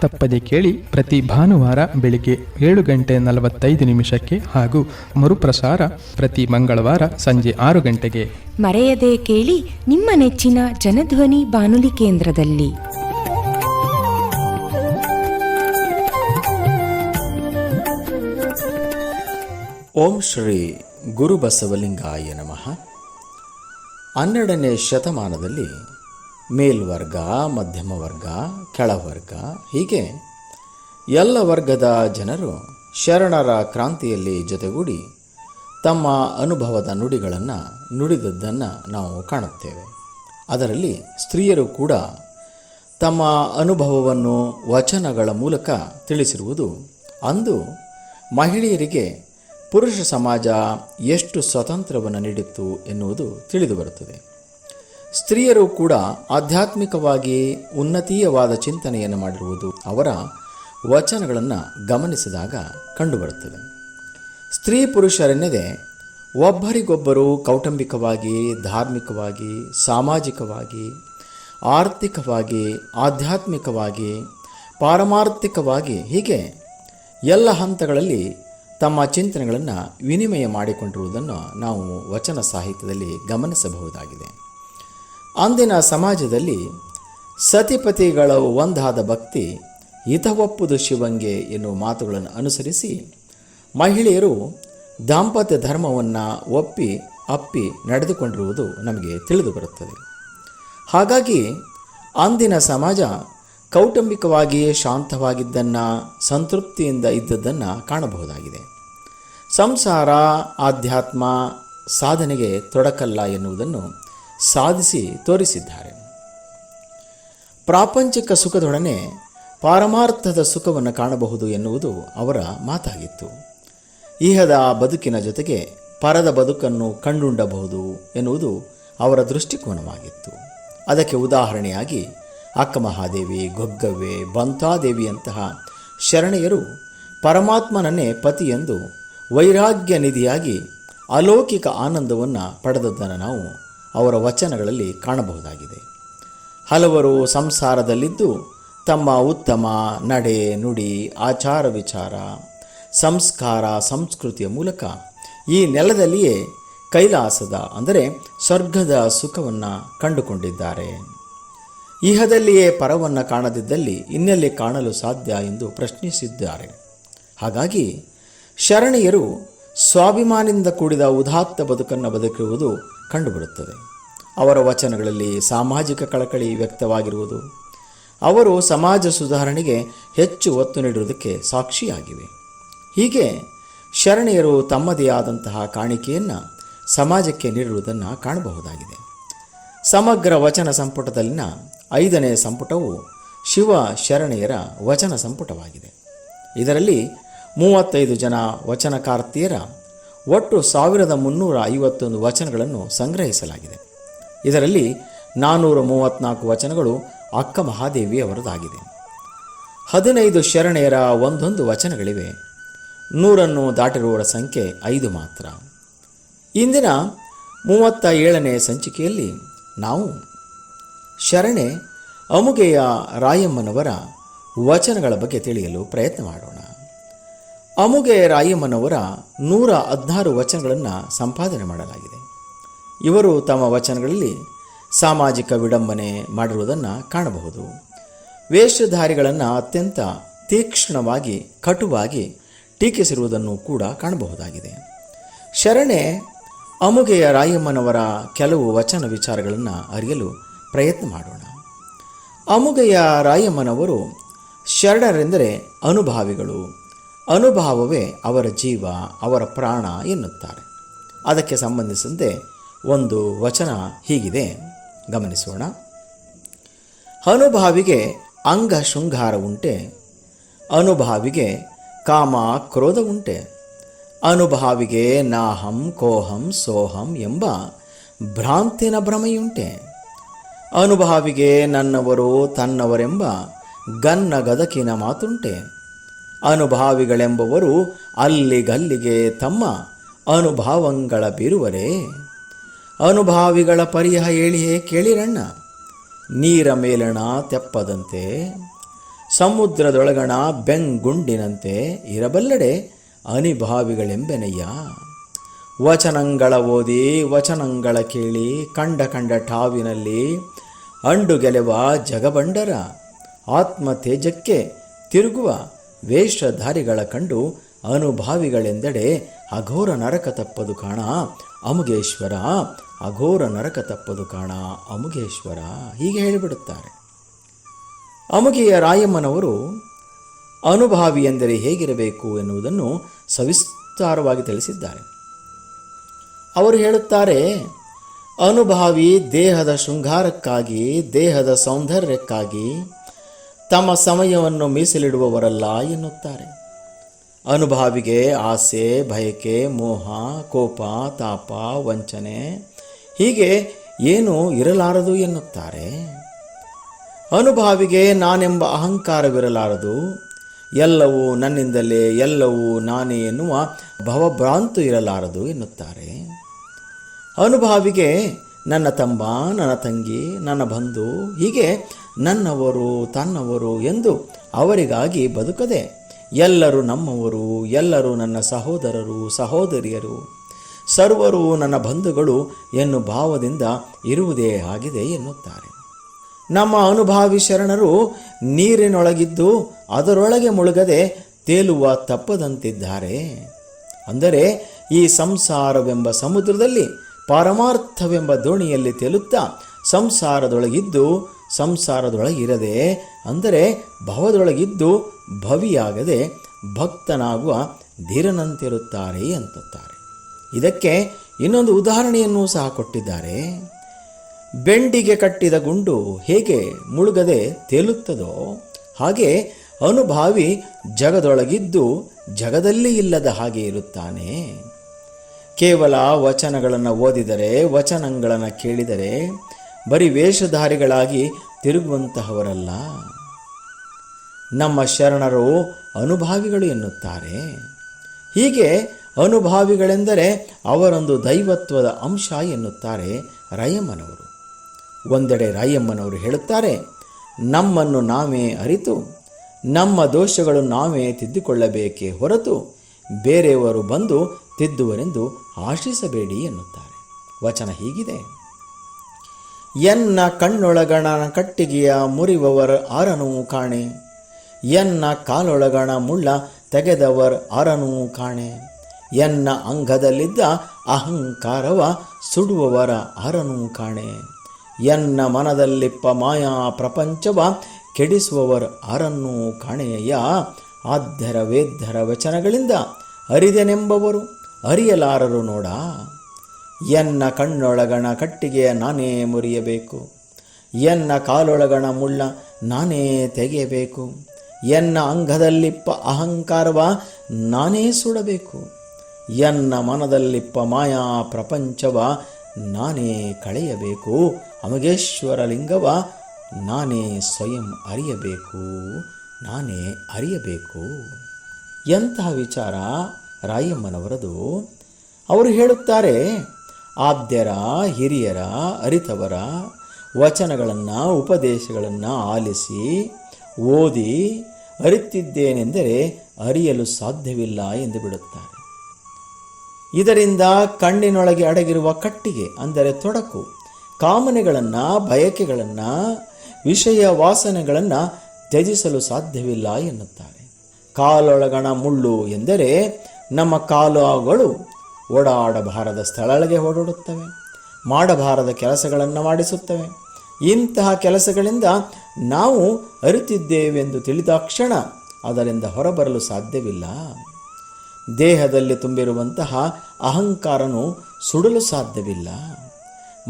ತಪ್ಪದೆ ಕೇಳಿ ಪ್ರತಿ ಭಾನುವಾರ ಬೆಳಿಗ್ಗೆ ಏಳು ಗಂಟೆ ನಲವತ್ತೈದು ನಿಮಿಷಕ್ಕೆ ಹಾಗೂ ಮರುಪ್ರಸಾರ ಪ್ರತಿ ಮಂಗಳವಾರ ಸಂಜೆ ಆರು ಗಂಟೆಗೆ. ಮರೆಯದೆ ಕೇಳಿ ನಿಮ್ಮ ನೆಚ್ಚಿನ ಜನಧ್ವನಿ ಬಾನುಲಿ ಕೇಂದ್ರದಲ್ಲಿ. ಓಂ ಶ್ರೀ ಗುರುಬಸವಲಿಂಗಾಯ ನಮಃ. ಹನ್ನೆರಡನೇ ಶತಮಾನದಲ್ಲಿ ಮೇಲ್ವರ್ಗ, ಮಧ್ಯಮ ವರ್ಗ, ಕೆಳವರ್ಗ, ಹೀಗೆ ಎಲ್ಲ ವರ್ಗದ ಜನರು ಶರಣರ ಕ್ರಾಂತಿಯಲ್ಲಿ ಜೊತೆಗೂಡಿ ತಮ್ಮ ಅನುಭವದ ನುಡಿಗಳನ್ನು ನುಡಿದದ್ದನ್ನು ನಾವು ಕಾಣುತ್ತೇವೆ. ಅದರಲ್ಲಿ ಸ್ತ್ರೀಯರು ಕೂಡ ತಮ್ಮ ಅನುಭವವನ್ನು, ವಚನಗಳ ಮೂಲಕ ತಿಳಿಸಿರುವುದು ಅಂದು ಮಹಿಳೆಯರಿಗೆ ಪುರುಷ ಸಮಾಜ ಎಷ್ಟು ಸ್ವತಂತ್ರವನ್ನು ನೀಡಿತ್ತು ಎನ್ನುವುದು ತಿಳಿದುಬರುತ್ತದೆ ಸ್ತ್ರೀಯರು ಕೂಡ ಆಧ್ಯಾತ್ಮಿಕವಾಗಿ ಉನ್ನತೀಯವಾದ ಚಿಂತನೆಯನ್ನು ಮಾಡಿರುವುದು ಅವರ ವಚನಗಳನ್ನು ಗಮನಿಸಿದಾಗ ಕಂಡುಬರುತ್ತದೆ. ಸ್ತ್ರೀ ಪುರುಷರೆನ್ನದೆ ಒಬ್ಬರಿಗೊಬ್ಬರು ಕೌಟುಂಬಿಕವಾಗಿ, ಧಾರ್ಮಿಕವಾಗಿ, ಸಾಮಾಜಿಕವಾಗಿ, ಆರ್ಥಿಕವಾಗಿ, ಆಧ್ಯಾತ್ಮಿಕವಾಗಿ, ಪಾರಮಾರ್ಥಿಕವಾಗಿ ಹೀಗೆ ಎಲ್ಲ ಹಂತಗಳಲ್ಲಿ ತಮ್ಮ ಚಿಂತನೆಗಳನ್ನು ವಿನಿಮಯ ಮಾಡಿಕೊಂಡಿರುವುದನ್ನು ನಾವು ವಚನ ಸಾಹಿತ್ಯದಲ್ಲಿ ಗಮನಿಸಬಹುದಾಗಿದೆ. ಅಂದಿನ ಸಮಾಜದಲ್ಲಿ ಸತಿಪತಿಗಳ ಒಂದಾದ ಭಕ್ತಿ ಹಿತವಪ್ಪುದು ಶಿವಂಗೆ ಎನ್ನುವ ಮಾತುಗಳನ್ನು ಅನುಸರಿಸಿ ಮಹಿಳೆಯರು ದಾಂಪತ್ಯ ಧರ್ಮವನ್ನು ಒಪ್ಪಿ ಅಪ್ಪಿ ನಡೆದುಕೊಂಡಿರುವುದು ನಮಗೆ ತಿಳಿದು ಬರುತ್ತದೆ. ಹಾಗಾಗಿ ಅಂದಿನ ಸಮಾಜ ಕೌಟುಂಬಿಕವಾಗಿ ಶಾಂತವಾಗಿದ್ದನ್ನು, ಸಂತೃಪ್ತಿಯಿಂದ ಇದ್ದದ್ದನ್ನು ಕಾಣಬಹುದಾಗಿದೆ. ಸಂಸಾರ, ಆಧ್ಯಾತ್ಮ, ಸಾಧನೆಗೆ ತೊಡಕಲ್ಲ ಎನ್ನುವುದನ್ನು ಸಾಧಿಸಿ ತೋರಿಸಿದ್ದಾರೆ. ಪ್ರಾಪಂಚಿಕ ಸುಖದೊಡನೆ ಪಾರಮಾರ್ಥದ ಸುಖವನ್ನು ಕಾಣಬಹುದು ಎನ್ನುವುದು ಅವರ ಮಾತಾಗಿತ್ತು. ಇಹದ ಬದುಕಿನ ಜೊತೆಗೆ ಪರದ ಬದುಕನ್ನು ಕಂಡುಂಡಬಹುದು ಎನ್ನುವುದು ಅವರ ದೃಷ್ಟಿಕೋನವಾಗಿತ್ತು. ಅದಕ್ಕೆ ಉದಾಹರಣೆಯಾಗಿ ಅಕ್ಕಮಹಾದೇವಿ, ಗೊಗ್ಗವ್ವೆ, ಬಂತಾದೇವಿಯಂತಹ ಶರಣೆಯರು ಪರಮಾತ್ಮನನ್ನೇ ಪತಿಯೆಂದು ವೈರಾಗ್ಯ ನಿಧಿಯಾಗಿ ಅಲೌಕಿಕ ಆನಂದವನ್ನು ಪಡೆದದ್ದನ್ನು ನಾವು ಅವರ ವಚನಗಳಲ್ಲಿ ಕಾಣಬಹುದಾಗಿದೆ. ಹಲವರು ಸಂಸಾರದಲ್ಲಿದ್ದು ತಮ್ಮ ಉತ್ತಮ ನಡೆ ನುಡಿ ಆಚಾರ ವಿಚಾರ, ಸಂಸ್ಕಾರ ಸಂಸ್ಕೃತಿಯ ಮೂಲಕ ಈ ನೆಲದಲ್ಲಿಯೇ ಕೈಲಾಸದ ಅಂದರೆ ಸ್ವರ್ಗದ ಸುಖವನ್ನು ಕಂಡುಕೊಂಡಿದ್ದಾರೆ. ಇಹದಲ್ಲಿಯೇ ಪರವನ್ನು ಕಾಣದಿದ್ದಲ್ಲಿ ಇನ್ನೆಲ್ಲಿ ಕಾಣಲು ಸಾಧ್ಯ ಎಂದು ಪ್ರಶ್ನಿಸಿದ್ದಾರೆ. ಹಾಗಾಗಿ ಶರಣೀಯರು ಸ್ವಾಭಿಮಾನಿಂದ ಕೂಡಿದ ಉದಾತ್ತ ಬದುಕನ್ನು ಬದುಕಿರುವುದು ಕಂಡುಬರುತ್ತದೆ. ಅವರ ವಚನಗಳಲ್ಲಿ ಸಾಮಾಜಿಕ ಕಳಕಳಿ ವ್ಯಕ್ತವಾಗಿರುವುದು, ಅವರು ಸಮಾಜ ಸುಧಾರಣೆಗೆ ಹೆಚ್ಚು ಒತ್ತು ನೀಡುವುದಕ್ಕೆ ಸಾಕ್ಷಿಯಾಗಿವೆ. ಹೀಗೆ ಶರಣೆಯರು ತಮ್ಮದೇ ಆದಂತಹ ಕಾಣಿಕೆಯನ್ನು ಸಮಾಜಕ್ಕೆ ನೀಡಿರುವುದನ್ನು ಕಾಣಬಹುದಾಗಿದೆ. ಸಮಗ್ರ ವಚನ ಸಂಪುಟದಲ್ಲಿನ ಐದನೇ ಸಂಪುಟವು ಶಿವ ಶರಣೆಯರ ವಚನ ಸಂಪುಟವಾಗಿದೆ. ಇದರಲ್ಲಿ ಮೂವತ್ತೈದು ಜನ ವಚನಕಾರ್ತಿಯರ ಒಟ್ಟು ಸಾವಿರದ ಮುನ್ನೂರ ಐವತ್ತೊಂದು ವಚನಗಳನ್ನು ಸಂಗ್ರಹಿಸಲಾಗಿದೆ. ಇದರಲ್ಲಿ ನಾನ್ನೂರ ಮೂವತ್ತ್ನಾಲ್ಕು ವಚನಗಳು ಅಕ್ಕ ಮಹಾದೇವಿಯವರದಾಗಿದೆ. ಹದಿನೈದು ಶರಣೆಯರ ಒಂದೊಂದು ವಚನಗಳಿವೆ. ನೂರನ್ನು ದಾಟಿರುವವರ ಸಂಖ್ಯೆ ಐದು ಮಾತ್ರ. ಇಂದಿನ ಮೂವತ್ತ ಏಳನೇ ಸಂಚಿಕೆಯಲ್ಲಿ ನಾವು ಶರಣೆ ಅಮುಗೆಯ ರಾಯಮ್ಮನವರ ವಚನಗಳ ಬಗ್ಗೆ ತಿಳಿಯಲು ಪ್ರಯತ್ನ ಮಾಡೋಣ. ಅಮುಗೆ ರಾಯಮ್ಮನವರ ನೂರ ಹದಿನಾರು ವಚನಗಳನ್ನು ಸಂಪಾದನೆ ಮಾಡಲಾಗಿದೆ. ಇವರು ತಮ್ಮ ವಚನಗಳಲ್ಲಿ ಸಾಮಾಜಿಕ ವಿಡಂಬನೆ ಮಾಡಿರುವುದನ್ನು ಕಾಣಬಹುದು. ವೇಷಧಾರಿಗಳನ್ನು ಅತ್ಯಂತ ತೀಕ್ಷ್ಣವಾಗಿ, ಕಟುವಾಗಿ ಟೀಕಿಸಿರುವುದನ್ನು ಕೂಡ ಕಾಣಬಹುದಾಗಿದೆ. ಶರಣೆ ಅಮುಗೆಯ ರಾಯಮ್ಮನವರ ಕೆಲವು ವಚನ ವಿಚಾರಗಳನ್ನು ಅರಿಯಲು ಪ್ರಯತ್ನ ಮಾಡೋಣ. ಅಮುಗೆಯ ರಾಯಮ್ಮನವರು ಶರಣರೆಂದರೆ ಅನುಭಾವಿಗಳು. ಅನುಭಾವವೇ ಅವರ ಜೀವ, ಅವರ ಪ್ರಾಣ ಎನ್ನುತ್ತಾರೆ. ಅದಕ್ಕೆ ಸಂಬಂಧಿಸಿದಂತೆ ಒಂದು ವಚನ ಹೀಗಿದೆ. ಗಮನಿಸೋಣ. ಅನುಭಾವಿಗೆ ಅಂಗ ಶೃಂಗಾರ ಉಂಟೆ. ಅನುಭಾವಿಗೆ ಕಾಮ ಕ್ರೋಧ ಉಂಟೆ. ಅನುಭಾವಿಗೆ ನಾಹಂ, ಕೋಹಂ, ಸೋಹಂ ಎಂಬ ಭ್ರಾಂತಿನ ಭ್ರಮೆಯುಂಟೆ. ಅನುಭಾವಿಗೆ ನನ್ನವರು ತನ್ನವರೆಂಬ ಗನ್ನ ಗದಕಿನ ಮಾತುಂಟೆ. ಅನುಭಾವಿಗಳೆಂಬವರು ಅಲ್ಲಿಗಲ್ಲಿಗೆ ತಮ್ಮ ಅನುಭಾವಂಗಳ ಬಿರುವರೆ. ಅನುಭಾವಿಗಳ ಪರಿಹ ಹೇಳಿಯೇ ಕೇಳಿರಣ್ಣ ನೀರ ಮೇಲಣ ತೆಪ್ಪದಂತೆ, ಸಮುದ್ರದೊಳಗಣ ಬೆಂಗುಂಡಿನಂತೆ ಇರಬಲ್ಲಡೆ ಅನಿಭಾವಿಗಳೆಂಬೆನಯ್ಯ. ವಚನಂಗಳ ಓದಿ ವಚನಂಗಳ ಕೇಳಿ ಕಂಡ ಕಂಡ ಠಾವಿನಲ್ಲಿ ಅಂಡು ಗೆಲೆವ ಜಗಬಂಡರ ಆತ್ಮ ತೇಜಕ್ಕೆ ತಿರುಗುವ ವೇಷಧಾರಿಗಳ ಕಂಡು ಅನುಭಾವಿಗಳೆಂದೆಡೆ ಅಘೋರ ನರಕ ತಪ್ಪದು ಕಾಣ, ಅಮುಗೇಶ್ವರ, ಅಘೋರ ನರಕ ತಪ್ಪದು ಕಾಣ, ಅಮುಗೇಶ್ವರ ಹೀಗೆ ಹೇಳಿಬಿಡುತ್ತಾರೆ. ಅಮುಗೆಯ ರಾಯಮ್ಮನವರು ಅನುಭಾವಿ ಎಂದರೆ ಹೇಗಿರಬೇಕು ಎನ್ನುವುದನ್ನು ಸವಿಸ್ತಾರವಾಗಿ ತಿಳಿಸಿದ್ದಾರೆ. ಅವರು ಹೇಳುತ್ತಾರೆ, ಅನುಭಾವಿ ದೇಹದ ಶೃಂಗಾರಕ್ಕಾಗಿ, ದೇಹದ ಸೌಂದರ್ಯಕ್ಕಾಗಿ ತಮ್ಮ ಸಮಯವನ್ನು ಮೀಸಲಿಡುವವರಲ್ಲ ಎನ್ನುತ್ತಾರೆ. ಅನುಭಾವಿಗೆ ಆಸೆ, ಬಯಕೆ, ಮೋಹ, ಕೋಪ, ತಾಪ, ವಂಚನೆ, ಹೀಗೆ ಏನು ಇರಲಾರದು ಎನ್ನುತ್ತಾರೆ. ಅನುಭಾವಿಗೆ ನಾನೆಂಬ ಅಹಂಕಾರವಿರಲಾರದು. ಎಲ್ಲವೂ ನನ್ನಿಂದಲೇ, ಎಲ್ಲವೂ ನಾನೇ ಎನ್ನುವ ಭವಭ್ರಾಂತು ಇರಲಾರದು ಎನ್ನುತ್ತಾರೆ. ಅನುಭಾವಿಗೆ ನನ್ನ ತಮ್ಮ, ನನ್ನ ತಂಗಿ, ನನ್ನ ಬಂಧು ಹೀಗೆ ನನ್ನವರು, ತನ್ನವರು ಎಂದು ಅವರಿಗಾಗಿ ಬದುಕದೆ, ಎಲ್ಲರೂ ನಮ್ಮವರು, ಎಲ್ಲರೂ ನನ್ನ ಸಹೋದರರು, ಸಹೋದರಿಯರು. ಸರ್ವರು ನನ್ನ ಬಂಧುಗಳು ಎನ್ನು ಭಾವದಿಂದ ಇರುವುದೇ ಆಗಿದೆ ಎನ್ನುತ್ತಾರೆ. ನಮ್ಮ ಅನುಭಾವಿ ಶರಣರು ನೀರಿನೊಳಗಿದ್ದು ಅದರೊಳಗೆ ಮುಳುಗದೆ ತೇಲುವ ತಪ್ಪದಂತಿದ್ದಾರೆ. ಅಂದರೆ ಈ ಸಂಸಾರವೆಂಬ ಸಮುದ್ರದಲ್ಲಿ, ಪರಮಾರ್ಥವೆಂಬ ದೋಣಿಯಲ್ಲಿ ತೇಲುತ್ತಾ ಸಂಸಾರದೊಳಗಿದ್ದು ಸಂಸಾರದೊಳಗಿರದೆ ಅಂದರೆ ಭವದೊಳಗಿದ್ದು ಭವಿಯಾಗದೆ ಭಕ್ತನಾಗುವ ಧೀರನಂತಿರುತ್ತಾರೆ ಅಂತುತ್ತಾರೆ. ಇದಕ್ಕೆ ಇನ್ನೊಂದು ಉದಾಹರಣೆಯನ್ನು ಸಹ ಕೊಟ್ಟಿದ್ದಾರೆ. ಬೆಂಡಿಗೆ ಕಟ್ಟಿದ ಗುಂಡು ಹೇಗೆ ಮುಳುಗದೆ ತೇಲುತ್ತದೋ, ಹಾಗೆ ಅನುಭಾವಿ ಜಗದೊಳಗಿದ್ದು ಜಗದಲ್ಲಿ ಇಲ್ಲದ ಹಾಗೆ ಇರುತ್ತಾನೆ. ಕೇವಲ ವಚನಗಳನ್ನು ಓದಿದರೆ, ವಚನಗಳನ್ನು ಕೇಳಿದರೆ ಬರೀ ವೇಷಧಾರಿಗಳಾಗಿ ತಿರುಗುವಂತಹವರಲ್ಲ. ನಮ್ಮ ಶರಣರು ಅನುಭಾವಿಗಳು ಎನ್ನುತ್ತಾರೆ. ಹೀಗೆ ಅನುಭಾವಿಗಳೆಂದರೆ ಅವರೊಂದು ದೈವತ್ವದ ಅಂಶ ಎನ್ನುತ್ತಾರೆ ರಾಯಮ್ಮನವರು. ಒಂದೆಡೆ ರಾಯಮ್ಮನವರು ಹೇಳುತ್ತಾರೆ, ನಮ್ಮನ್ನು ನಾವೇ ಅರಿತು, ನಮ್ಮ ದೋಷಗಳು ನಾವೇ ತಿದ್ದುಕೊಳ್ಳಬೇಕೇ ಹೊರತು ಬೇರೆಯವರು ಬಂದು ತಿದ್ದುವರೆಂದು ಆಶಿಸಬೇಡಿ ಎನ್ನುತ್ತಾರೆ. ವಚನ ಹೀಗಿದೆ. ಎನ್ನ ಕಣ್ಣೊಳಗಣ ಕಟ್ಟಿಗೆಯ ಮುರಿವವರ್ ಆರನೂ ಕಾಣೆ. ಎನ್ನ ಕಾಲೊಳಗಣ ಮುಳ್ಳ ತೆಗೆದವರ್ ಆರನೂ ಕಾಣೆ. ಎನ್ನ ಅಂಗದಲ್ಲಿದ್ದ ಅಹಂಕಾರವ ಸುಡುವವರ ಆರನೂ ಕಾಣೆ. ಎನ್ನ ಮನದಲ್ಲಿಪ್ಪ ಮಾಯಾ ಪ್ರಪಂಚವ ಕೆಡಿಸುವವರ ಆರನ್ನೂ ಕಾಣೆಯ ಆದ್ಯರ ವೇದ್ಯರ ವಚನಗಳಿಂದ ಅರಿದೆನೆಂಬವರು ಅರಿಯಲಾರರು ನೋಡ. ಎನ್ನ ಕಣ್ಣೊಳಗಣ ಕಟ್ಟಿಗೆಯ ನಾನೇ ಮುರಿಯಬೇಕು. ಎನ್ನ ಕಾಲೊಳಗಣ ಮುಳ್ಳ ನಾನೇ ತೆಗೆಯಬೇಕು. ಎನ್ನ ಅಂಗದಲ್ಲಿಪ್ಪ ಅಹಂಕಾರವ ನಾನೇ ಸುಡಬೇಕು. ಎನ್ನ ಮನದಲ್ಲಿಪ್ಪ ಮಾಯಾ ಪ್ರಪಂಚವ ನಾನೇ ಕಳೆಯಬೇಕು. ಅಮಗೇಶ್ವರ ಲಿಂಗವ ನಾನೇ ಸ್ವಯಂ ಅರಿಯಬೇಕು. ನಾನೇ ಅರಿಯಬೇಕು. ಎಂತಹ ವಿಚಾರ ರಾಯಮ್ಮನವರದು. ಅವರು ಹೇಳುತ್ತಾರೆ ಆದ್ಯರ, ಹಿರಿಯರ, ಅರಿತವರ ವಚನಗಳನ್ನು, ಉಪದೇಶಗಳನ್ನು ಆಲಿಸಿ, ಓದಿ ಅರಿತಿದ್ದೇನೆಂದರೆ ಅರಿಯಲು ಸಾಧ್ಯವಿಲ್ಲ ಎಂದು ಬಿಡುತ್ತಾರೆ. ಇದರಿಂದ ಕಣ್ಣಿನೊಳಗೆ ಅಡಗಿರುವ ಕಟ್ಟಿಗೆ, ಅಂದರೆ ತೊಡಕು, ಕಾಮನೆಗಳನ್ನು, ಬಯಕೆಗಳನ್ನು, ವಿಷಯ ವಾಸನೆಗಳನ್ನು ತ್ಯಜಿಸಲು ಸಾಧ್ಯವಿಲ್ಲ ಎನ್ನುತ್ತಾರೆ. ಕಾಲೊಳಗಣ ಮುಳ್ಳು ಎಂದರೆ ನಮ್ಮ ಕಾಲುಗಳು ಓಡಾಡಬಾರದ ಸ್ಥಳಗಳಿಗೆ ಓಡಾಡುತ್ತವೆ ಮಾಡಬಾರದ ಕೆಲಸಗಳನ್ನು ಮಾಡಿಸುತ್ತವೆ. ಇಂತಹ ಕೆಲಸಗಳಿಂದ ನಾವು ಅರಿತಿದ್ದೇವೆಂದು ತಿಳಿದಾಕ್ಷಣ ಅದರಿಂದ ಹೊರಬರಲು ಸಾಧ್ಯವಿಲ್ಲ. ದೇಹದಲ್ಲಿ ತುಂಬಿರುವಂತಹ ಅಹಂಕಾರನು ಸುಡಲು ಸಾಧ್ಯವಿಲ್ಲ.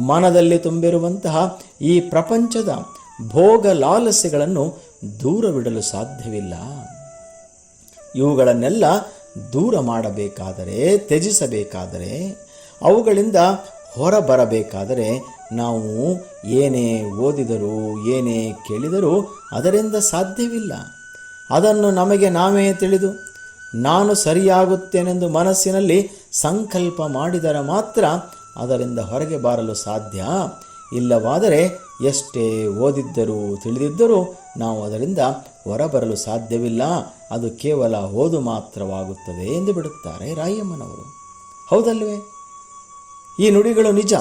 ಮನದಲ್ಲಿ ತುಂಬಿರುವಂತಹ ಈ ಪ್ರಪಂಚದ ಭೋಗ ಲಾಲಸೆಗಳನ್ನು ದೂರವಿಡಲು ಸಾಧ್ಯವಿಲ್ಲ. ಇವುಗಳನ್ನೆಲ್ಲ ದೂರ ಮಾಡಬೇಕಾದರೆ, ತ್ಯಜಿಸಬೇಕಾದರೆ, ಅವುಗಳಿಂದ ಹೊರಬರಬೇಕಾದರೆ ನಾವು ಏನೇ ಓದಿದರೂ, ಏನೇ ಕೇಳಿದರೂ ಅದರಿಂದ ಸಾಧ್ಯವಿಲ್ಲ. ಅದನ್ನು ನಮಗೆ ನಾವೇ ತಿಳಿದು, ನಾನು ಸರಿಯಾಗುತ್ತೇನೆಂದು ಮನಸ್ಸಿನಲ್ಲಿ ಸಂಕಲ್ಪ ಮಾಡಿದರೆ ಮಾತ್ರ ಅದರಿಂದ ಹೊರಗೆ ಬರಲು ಸಾಧ್ಯ. ಇಲ್ಲವಾದರೆ ಎಷ್ಟೇ ಓದಿದ್ದರೂ, ತಿಳಿದಿದ್ದರೂ ನಾವು ಅದರಿಂದ ಹೊರಬರಲು ಸಾಧ್ಯವಿಲ್ಲ. ಅದು ಕೇವಲ ಓದು ಮಾತ್ರವಾಗುತ್ತದೆ ಎಂದು ಬಿಡುತ್ತಾರೆ ರಾಯಮ್ಮನವರು. ಹೌದಲ್ವೇ ಈ ನುಡಿಗಳು ನಿಜ.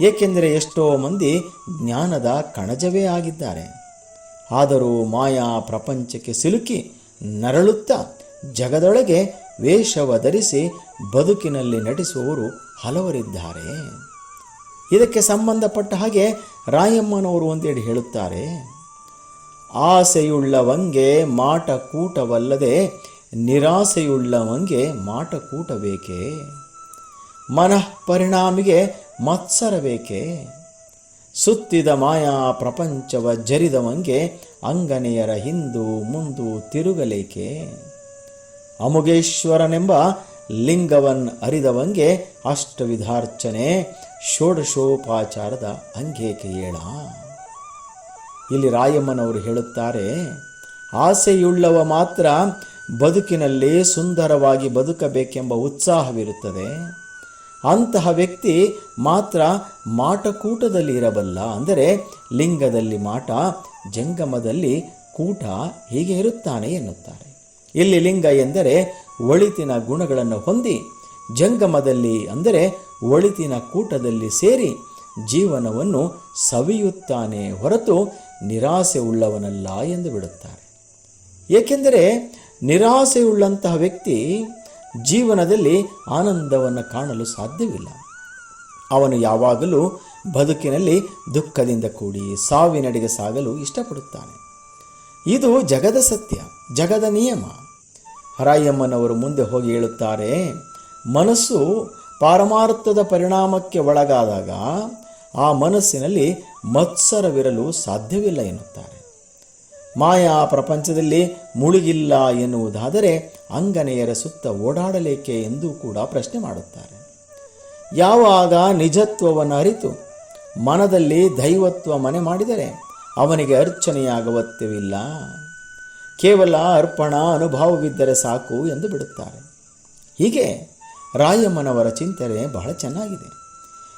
ಏಕೆಂದರೆ ಎಷ್ಟೋ ಮಂದಿ ಜ್ಞಾನದ ಕಣಜವೇ ಆಗಿದ್ದಾರೆ. ಆದರೂ ಮಾಯಾ ಪ್ರಪಂಚಕ್ಕೆ ಸಿಲುಕಿ ನರಳುತ್ತಾ ಜಗದೊಳಗೆ ವೇಷವ ಧರಿಸಿ ಬದುಕಿನಲ್ಲಿ ನಟಿಸುವವರು ಹಲವರಿದ್ದಾರೆ. ಇದಕ್ಕೆ ಸಂಬಂಧಪಟ್ಟ ಹಾಗೆ ರಾಯಮ್ಮನವರು ಒಂದೆಡೆ ಹೇಳುತ್ತಾರೆ. ಆಸೆಯುಳ್ಳವಂಗೆ ಮಾಟ ಕೂಟವಲ್ಲದೆ ನಿರಾಸೆಯುಳ್ಳವಂಗೆ ಮಾಟ ಕೂಟ ಮನಃಪರಿಣಾಮಿಗೆ ಮನಃ ಪರಿಣಾಮಿಗೆ ಮತ್ಸರ ಬೇಕೆ ಸುತ್ತಿದ ಮಾಯಾ ಪ್ರಪಂಚವ ಜರಿದವಂಗೆ ಅಂಗನೆಯರ ಹಿಂದು ಮುಂದು ತಿರುಗಲೇಕೆ? ಅಮುಗೇಶ್ವರನೆಂಬ ಲಿಂಗವನ್ ಅರಿದವಂಗೆ ಅಷ್ಟವಿಧಾರ್ಚನೆ ಷೋಡಶೋಪಾಚಾರದ ಅಂಗೇಕೆ ಇಲ್ಲಿ ರಾಯಮ್ಮನವರು ಹೇಳುತ್ತಾರೆ, ಆಸೆಯುಳ್ಳವ ಮಾತ್ರ ಬದುಕಿನಲ್ಲಿ ಸುಂದರವಾಗಿ ಬದುಕಬೇಕೆಂಬ ಉತ್ಸಾಹವಿರುತ್ತದೆ. ಅಂತಹ ವ್ಯಕ್ತಿ ಮಾತ್ರ ಮಾಟಕೂಟದಲ್ಲಿ ಇರಬಲ್ಲ. ಅಂದರೆ ಲಿಂಗದಲ್ಲಿ ಮಾಟ, ಜಂಗಮದಲ್ಲಿ ಕೂಟ ಹೀಗೆ ಇರುತ್ತಾನೆ ಎನ್ನುತ್ತಾರೆ. ಇಲ್ಲಿ ಲಿಂಗ ಎಂದರೆ ಒಳಿತಿನ ಗುಣಗಳನ್ನು ಹೊಂದಿ, ಜಂಗಮದಲ್ಲಿ ಅಂದರೆ ಒಳಿತಿನ ಕೂಟದಲ್ಲಿ ಸೇರಿ ಜೀವನವನ್ನು ಸವಿಯುತ್ತಾನೆ ಹೊರತು ನಿರಾಸೆ ಉಳ್ಳವನಲ್ಲ ಎಂದು ಬಿಡುತ್ತಾರೆ. ಏಕೆಂದರೆ ನಿರಾಸೆಯುಳ್ಳಂತಹ ವ್ಯಕ್ತಿ ಜೀವನದಲ್ಲಿ ಆನಂದವನ್ನು ಕಾಣಲು ಸಾಧ್ಯವಿಲ್ಲ. ಅವನು ಯಾವಾಗಲೂ ಬದುಕಿನಲ್ಲಿ ದುಃಖದಿಂದ ಕೂಡಿ ಸಾವಿನಡೆಗೆ ಸಾಗಲು ಇಷ್ಟಪಡುತ್ತಾನೆ. ಇದು ಜಗದ ಸತ್ಯ, ಜಗದ ನಿಯಮ. ಹರಾಯಮ್ಮನವರು ಮುಂದೆ ಹೋಗಿ ಹೇಳುತ್ತಾರೆ, ಮನಸ್ಸು ಪಾರಮಾರ್ಥದ ಪರಿಣಾಮಕ್ಕೆ ಒಳಗಾದಾಗ ಆ ಮನಸ್ಸಿನಲ್ಲಿ ಮತ್ಸರವಿರಲು ಸಾಧ್ಯವಿಲ್ಲ ಎನ್ನುತ್ತಾರೆ. ಮಾಯಾ ಪ್ರಪಂಚದಲ್ಲಿ ಮುಳುಗಿಲ್ಲ ಎನ್ನುವುದಾದರೆ ಅಂಗನೆಯರ ಸುತ್ತ ಓಡಾಡಲೇಕೆ ಎಂದು ಕೂಡ ಪ್ರಶ್ನೆ ಮಾಡುತ್ತಾರೆ. ಯಾವಾಗ ನಿಜತ್ವವನ್ನು ಅರಿತು ಮನದಲ್ಲಿ ದೈವತ್ವ ಮನೆ ಮಾಡಿದರೆ ಅವನಿಗೆ ಅರ್ಚನೆಯ ಅಗತ್ಯವಿಲ್ಲ ಕೇವಲ ಅರ್ಪಣಾ ಅನುಭವವಿದ್ದರೆ ಸಾಕು ಎಂದು ಬಿಡುತ್ತಾರೆ. ಹೀಗೆ ರಾಯಮ್ಮನವರ ಚಿಂತನೆ ಬಹಳ ಚೆನ್ನಾಗಿದೆ.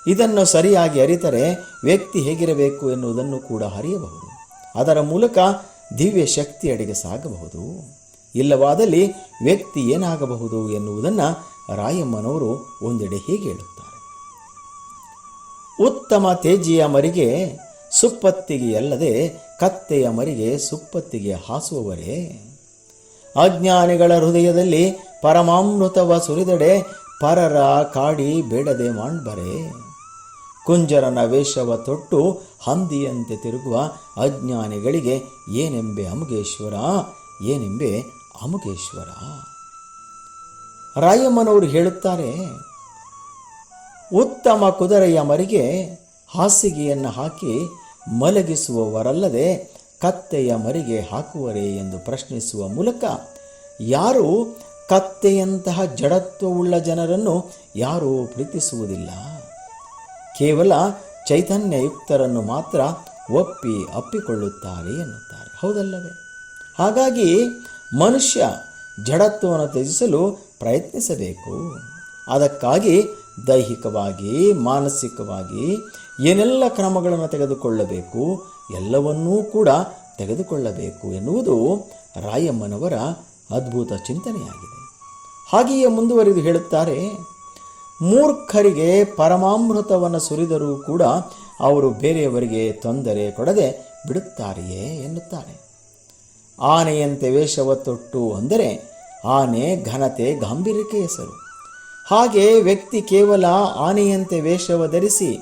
ಇದನ್ನು ಸರಿಯಾಗಿ ಅರಿತರೆ ವ್ಯಕ್ತಿ ಹೇಗಿರಬೇಕು ಎನ್ನುವುದನ್ನು ಕೂಡ ಅರಿಯಬಹುದು. ಅದರ ಮೂಲಕ ದಿವ್ಯ ಶಕ್ತಿಯಡೆಗೆ ಸಾಗಬಹುದು. ಇಲ್ಲವಾದಲ್ಲಿ ವ್ಯಕ್ತಿ ಏನಾಗಬಹುದು ಎನ್ನುವುದನ್ನು ರಾಯಮ್ಮನವರು ಒಂದೆಡೆ ಹೀಗೆ ಹೇಳುತ್ತಾರೆ. ಉತ್ತಮ ತೇಜಿಯ ಮರಿಗೆ ಸುಪ್ಪತ್ತಿಗೆ ಅಲ್ಲದೆ ಕತ್ತೆಯ ಮರಿಗೆ ಸುಪ್ಪತ್ತಿಗೆ ಹಾಸುವವರೇ. ಅಜ್ಞಾನಿಗಳ ಹೃದಯದಲ್ಲಿ ಪರಮಾಮೃತವ ಸುರಿದಡೆ ಪರರ ಕಾಡಿ ಬೇಡದೆ ಮಾಡ್ಬರೆ. ಕುಂಜರನ ವೇಷವ ತೊಟ್ಟು ಹಂದಿಯಂತೆ ತಿರುಗುವ ಅಜ್ಞಾನಿಗಳಿಗೆ, ಏನೆಂಬೆ ಅಮುಗೇಶ್ವರ? ಏನೆಂಬೆ ಅಮುಗೇಶ್ವರ? ರಾಯಮ್ಮನವರು ಹೇಳುತ್ತಾರೆ, ಉತ್ತಮ ಕುದುರೆಯ ಮರಿಗೆ ಹಾಸಿಗೆಯನ್ನು ಹಾಕಿ ಮಲಗಿಸುವವರಲ್ಲದೆ ಕತ್ತೆಯ ಮರಿಗೆ ಹಾಕುವರೇ ಎಂದು ಪ್ರಶ್ನಿಸುವ ಮೂಲಕ ಯಾರು ಕತ್ತೆಯಂತಹ ಜಡತ್ವವುಳ್ಳ ಜನರನ್ನು ಯಾರೂ ಪ್ರೀತಿಸುವುದಿಲ್ಲ. ಕೇವಲ ಚೈತನ್ಯಯುಕ್ತರನ್ನು ಮಾತ್ರ ಒಪ್ಪಿ ಅಪ್ಪಿಕೊಳ್ಳುತ್ತಾರೆ ಎನ್ನುತ್ತಾರೆ. ಹೌದಲ್ಲವೇ? ಹಾಗಾಗಿ ಮನುಷ್ಯ ಜಡತ್ವವನ್ನು ತ್ಯಜಿಸಲು ಪ್ರಯತ್ನಿಸಬೇಕು. ಅದಕ್ಕಾಗಿ ದೈಹಿಕವಾಗಿ, ಮಾನಸಿಕವಾಗಿ ಏನೆಲ್ಲ ಕ್ರಮಗಳನ್ನು ತೆಗೆದುಕೊಳ್ಳಬೇಕು, ಎಲ್ಲವನ್ನೂ ಕೂಡ ತೆಗೆದುಕೊಳ್ಳಬೇಕು ಎನ್ನುವುದು ರಾಯಮ್ಮನವರ ಅದ್ಭುತ ಚಿಂತನೆಯಾಗಿದೆ. ಹಾಗೆಯೇ ಮುಂದುವರಿದು ಹೇಳುತ್ತಾರೆ ಮೂರ್ಖರಿಗೆ ಪರಮಾಮೃತವನ್ನು ಸುರಿದರೂ ಕೂಡ ಅವರು ಬೇರೆಯವರಿಗೆ ತೊಂದರೆ ಕೊಡದೆ ಬಿಡುತ್ತಾರೆಯೇ ಎನ್ನುತ್ತಾರೆ ಆನೆಯಂತೆ ವೇಷವ ತೊಟ್ಟು ಅಂದರೆ ಆನೆ ಘನತೆ ಗಾಂಭೀರ್ಯಕ್ಕೆ ಹೆಸರು. ಹಾಗೆ ವ್ಯಕ್ತಿ ಕೇವಲ ಆನೆಯಂತೆ ವೇಷವ ಧರಿಸಿ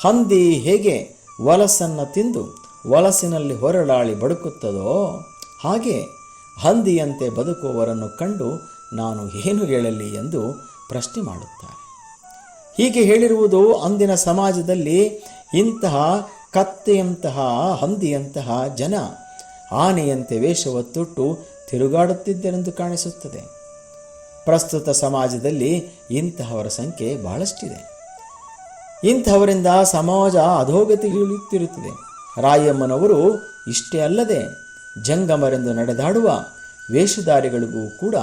ಹಂದಿ ಹೇಗೆ ವಲಸನ್ನು ತಿಂದು ವಲಸಿನಲ್ಲಿ ಹೊರಳಾಳಿ ಬಡುಕುತ್ತದೋ ಹಾಗೆ ಹಂದಿಯಂತೆ ಬದುಕುವವರನ್ನು ಕಂಡು ನಾನು ಏನು ಹೇಳಲಿ ಎಂದು ಪ್ರಶ್ನೆ ಮಾಡುತ್ತಾರೆ ಹೀಗೆ ಹೇಳಿರುವುದು ಅಂದಿನ ಸಮಾಜದಲ್ಲಿ ಇಂತಹ ಕತ್ತೆಯಂತಹ, ಹಂದಿಯಂತಹ ಜನ ಆನೆಯಂತೆ ವೇಷವತ್ತುಟ್ಟು ತಿರುಗಾಡುತ್ತಿದ್ದರೆಂದು ಕಾಣಿಸುತ್ತದೆ. ಪ್ರಸ್ತುತ ಸಮಾಜದಲ್ಲಿ ಇಂತಹವರ ಸಂಖ್ಯೆ ಬಹಳಷ್ಟಿದೆ. ಇಂತಹವರಿಂದ ಸಮಾಜ ಅಧೋಗತಿಗಿಳಿಯುತ್ತಿರುತ್ತದೆ ರಾಯಮ್ಮನವರು ಇಷ್ಟೇ ಅಲ್ಲದೆ ಜಂಗಮರೆಂದು ನಡೆದಾಡುವ ವೇಷಧಾರಿಗಳಿಗೂ ಕೂಡ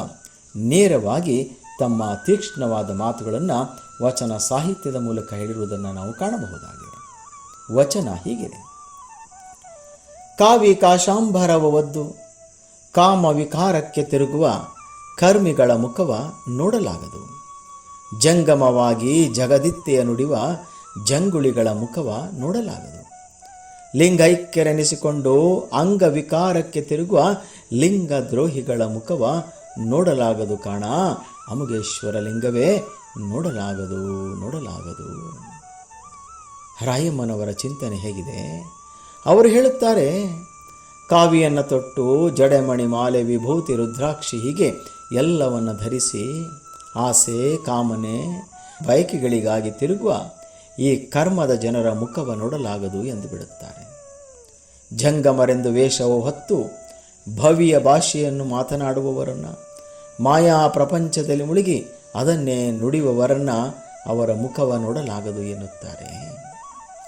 ನೇರವಾಗಿ ತಮ್ಮ ತೀಕ್ಷ್ಣವಾದ ಮಾತುಗಳನ್ನು ವಚನ ಸಾಹಿತ್ಯದ ಮೂಲಕ ಹೇಳಿರುವುದನ್ನು ನಾವು ಕಾಣಬಹುದಾಗಿದೆ. ವಚನ ಹೀಗಿದೆ. ಕಾವಿ ಕಾಶಾಂಬರವ ಒದ್ದು, ಕಾಮ ವಿಕಾರಕ್ಕೆ ತಿರುಗುವ ಕರ್ಮಿಗಳ ಮುಖವ ನೋಡಲಾಗದು. ಜಂಗಮವಾಗಿ ಜಗದಿತ್ತೆಯ ನುಡಿವ ಜಂಗುಳಿಗಳ ಮುಖವ ನೋಡಲಾಗದು. ಲಿಂಗೈಕ್ಯರೆನಿಸಿಕೊಂಡು ಅಂಗವಿಕಾರಕ್ಕೆ ತಿರುಗುವ ಲಿಂಗ ದ್ರೋಹಿಗಳ ಮುಖವ ನೋಡಲಾಗದು ಕಾಣ. ಅಮುಗೇಶ್ವರ ಲಿಂಗವೇ ನೋಡಲಾಗದು ನೋಡಲಾಗದು. ರಾಯಮ್ಮನವರ ಚಿಂತನೆ ಹೇಗಿದೆ. ಅವರು ಹೇಳುತ್ತಾರೆ, ಕಾವಿಯನ್ನು ತೊಟ್ಟು ಜಡೆಮಣಿ ಮಾಲೆ ವಿಭೂತಿ ರುದ್ರಾಕ್ಷಿ ಹೀಗೆ ಎಲ್ಲವನ್ನು ಧರಿಸಿ ಆಸೆ, ಕಾಮನೆ, ಬಯಕೆಗಳಿಗಾಗಿ ತಿರುಗುವ ಈ ಕರ್ಮದ ಜನರ ಮುಖವ ನೋಡಲಾಗದು ಎಂದು ಬಿಡುತ್ತಾರೆ. ಜಂಗಮರೆಂದು ವೇಷವು ಹೊತ್ತು ಭವಿಯ ಭಾಷೆಯನ್ನು ಮಾತನಾಡುವವರನ್ನು ಮಾಯಾ ಪ್ರಪಂಚದಲ್ಲಿ ಮುಳುಗಿ ಅದನ್ನೇ ನುಡಿಯುವವರನ್ನ ಅವರ ಮುಖವ ನೋಡಲಾಗದು ಎನ್ನುತ್ತಾರೆ.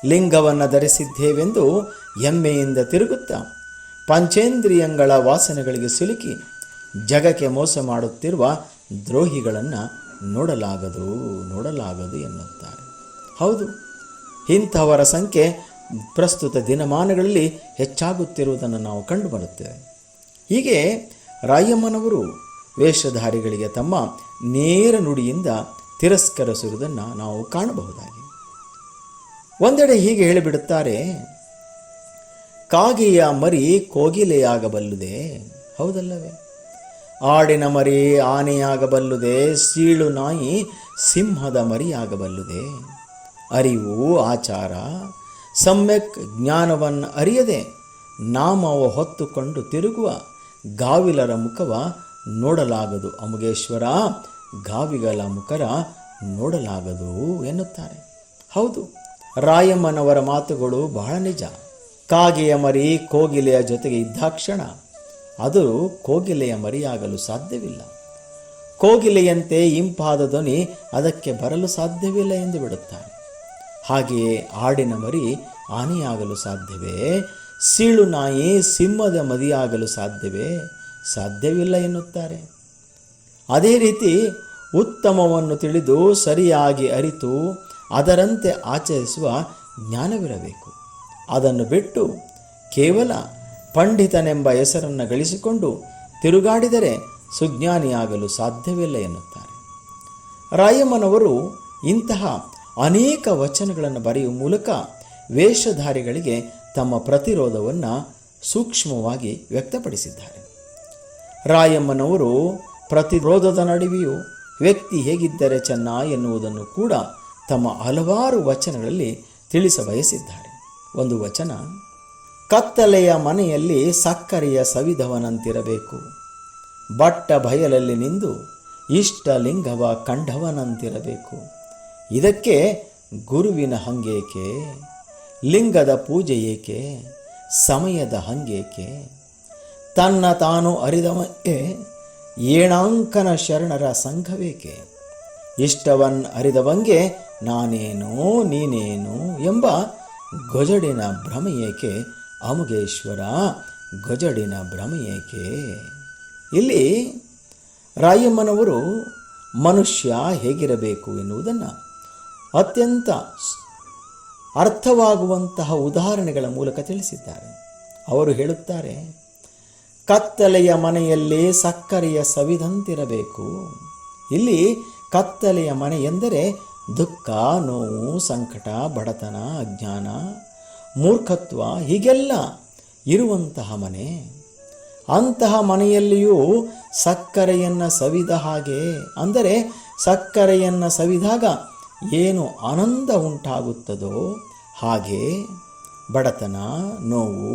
ಲಿಂಗವನ್ನು ಧರಿಸಿದ್ದೇವೆಂದು ಹೆಮ್ಮೆಯಿಂದ ತಿರುಗುತ್ತಾ ಪಂಚೇಂದ್ರಿಯಗಳ ವಾಸನೆಗಳಿಗೆ ಸಿಲುಕಿ ಜಗಕ್ಕೆ ಮೋಸ ಮಾಡುತ್ತಿರುವ ದ್ರೋಹಿಗಳನ್ನು ನೋಡಲಾಗದು ನೋಡಲಾಗದು ಎನ್ನುತ್ತಾರೆ. ಹೌದು, ಇಂಥವರ ಸಂಖ್ಯೆ ಪ್ರಸ್ತುತ ದಿನಮಾನಗಳಲ್ಲಿ ಹೆಚ್ಚಾಗುತ್ತಿರುವುದನ್ನು ನಾವು ಕಂಡುಬರುತ್ತೇವೆ. ಹೀಗೆ ರಾಯಮ್ಮನವರು ವೇಷಧಾರಿಗಳಿಗೆ ತಮ್ಮ ನೇರ ನುಡಿಯಿಂದ ತಿರಸ್ಕರಿಸುವುದನ್ನು ನಾವು ಕಾಣಬಹುದಾಗಿದೆ. ಒಂದೆಡೆ ಹೀಗೆ ಹೇಳಿಬಿಡುತ್ತಾರೆ, ಕಾಗೆಯ ಮರಿ ಕೋಗಿಲೆಯಾಗಬಲ್ಲುದೆ? ಹೌದಲ್ಲವೇ? ಆಡಿನ ಮರಿ ಆನೆಯಾಗಬಲ್ಲುದೆ? ಸೀಳು ನಾಯಿ ಸಿಂಹದ ಮರಿಯಾಗಬಲ್ಲುದೆ? ಅರಿವು ಆಚಾರ, ಸಮ್ಯಕ್ ಜ್ಞಾನವನ್ನು ಅರಿಯದೆ, ನಾಮವ ಹೊತ್ತುಕೊಂಡು ತಿರುಗುವ ಗಾವಿಲರ ಮುಖವ ನೋಡಲಾಗದು. ಅಮುಗೇಶ್ವರ, ಗಾವಿಗಳ ಮುಖರ ನೋಡಲಾಗದು ಎನ್ನುತ್ತಾರೆ. ಹೌದು, ರಾಯಮ್ಮನವರ ಮಾತುಗಳು ಬಹಳ ನಿಜ. ಕಾಗೆಯ ಮರಿ ಕೋಗಿಲೆಯ ಜೊತೆಗೆ ಇದ್ದಾಕ್ಷಣ ಅದು ಕೋಗಿಲೆಯ ಮರಿಯಾಗಲು ಸಾಧ್ಯವಿಲ್ಲ. ಕೋಗಿಲೆಯಂತೆ ಇಂಪಾದ ಧ್ವನಿ ಅದಕ್ಕೆ ಬರಲು ಸಾಧ್ಯವಿಲ್ಲ ಎಂದು ಬಿಡುತ್ತಾರೆ. ಹಾಗೆಯೇ ಆಡಿನ ಮರಿ ಆನೆಯಾಗಲು ಸಾಧ್ಯವೇ? ಸೀಳು ನಾಯಿ ಸಿಂಹದ ಮದಿಯಾಗಲು ಸಾಧ್ಯವೇ? ಸಾಧ್ಯವಿಲ್ಲ ಎನ್ನುತ್ತಾರೆ. ಅದೇ ರೀತಿ ಉತ್ತಮವನ್ನು ತಿಳಿದು ಸರಿಯಾಗಿ ಅರಿತು ಅದರಂತೆ ಆಚರಿಸುವ ಜ್ಞಾನವಿರಬೇಕು. ಅದನ್ನು ಬಿಟ್ಟು ಕೇವಲ ಪಂಡಿತನೆಂಬ ಹೆಸರನ್ನು ಗಳಿಸಿಕೊಂಡು ತಿರುಗಾಡಿದರೆ ಸುಜ್ಞಾನಿಯಾಗಲು ಸಾಧ್ಯವಿಲ್ಲ ಎನ್ನುತ್ತಾರೆ. ರಾಯಮ್ಮನವರು ಇಂತಹ ಅನೇಕ ವಚನಗಳನ್ನು ಬರೆಯುವ ಮೂಲಕ ವೇಷಧಾರಿಗಳಿಗೆ ತಮ್ಮ ಪ್ರತಿರೋಧವನ್ನು ಸೂಕ್ಷ್ಮವಾಗಿ ವ್ಯಕ್ತಪಡಿಸಿದ್ದಾರೆ. ರಾಯಮ್ಮನವರು ಪ್ರತಿರೋಧದ ನಡುವೆಯೂ ವ್ಯಕ್ತಿ ಹೇಗಿದ್ದರೆ ಚೆನ್ನ ಎನ್ನುವುದನ್ನು ಕೂಡ ತಮ್ಮ ಹಲವಾರು ವಚನಗಳಲ್ಲಿ ತಿಳಿಸಬಯಸಿದ್ದಾರೆ. ಒಂದು ವಚನ, ಕತ್ತಲೆಯ ಮನೆಯಲ್ಲಿ ಸಕ್ಕರೆಯ ಸವಿದವನಂತಿರಬೇಕು. ಬಟ್ಟ ಬಯಲಲ್ಲಿ ನಿಂದು ಇಷ್ಟ ಲಿಂಗವ ಕಂಡವನಂತಿರಬೇಕು. ಇದಕ್ಕೆ ಗುರುವಿನ ಹಂಗೇಕೆ, ಲಿಂಗದ ಪೂಜೆ ಏಕೆ, ಸಮಯದ ಹಂಗೇಕೆ? ತನ್ನ ತಾನು ಅರಿದವಕ್ಕೆ ಏಣಾಂಕನ ಶರಣರ ಸಂಘವೇಕೆ? ಇಷ್ಟವನ್ ಅರಿದವಂಗೆ ನಾನೇನು ನೀನೇನು ಎಂಬ ಗೊಜಡಿನ ಭ್ರಮೆಯೇಕೆ? ಅಮುಗೇಶ್ವರ, ಗೊಜಡಿನ ಭ್ರಮೆಯೇಕೆ? ಇಲ್ಲಿ ರಾಯಮ್ಮನವರು ಮನುಷ್ಯ ಹೇಗಿರಬೇಕು ಎನ್ನುವುದನ್ನು ಅತ್ಯಂತ ಅರ್ಥವಾಗುವಂತಹ ಉದಾಹರಣೆಗಳ ಮೂಲಕ ತಿಳಿಸಿದ್ದಾರೆ. ಅವರು ಹೇಳುತ್ತಾರೆ ಕತ್ತಲೆಯ ಮನೆಯಲ್ಲಿ ಸಕ್ಕರೆಯ ಸವಿದಂತಿರಬೇಕು. ಇಲ್ಲಿ ಕತ್ತಲೆಯ ಮನೆ ಎಂದರೆ ದುಃಖ, ನೋವು, ಸಂಕಟ, ಬಡತನ, ಅಜ್ಞಾನ, ಮೂರ್ಖತ್ವ ಹೀಗೆಲ್ಲ ಇರುವಂತಹ ಮನೆ. ಅಂತಹ ಮನೆಯಲ್ಲಿಯೂ ಸಕ್ಕರೆಯನ್ನು ಸವಿದ ಹಾಗೆ, ಅಂದರೆ ಸಕ್ಕರೆಯನ್ನು ಸವಿದಾಗ ಏನು ಆನಂದ ಉಂಟಾಗುತ್ತದೋ ಹಾಗೆ ಬಡತನ, ನೋವು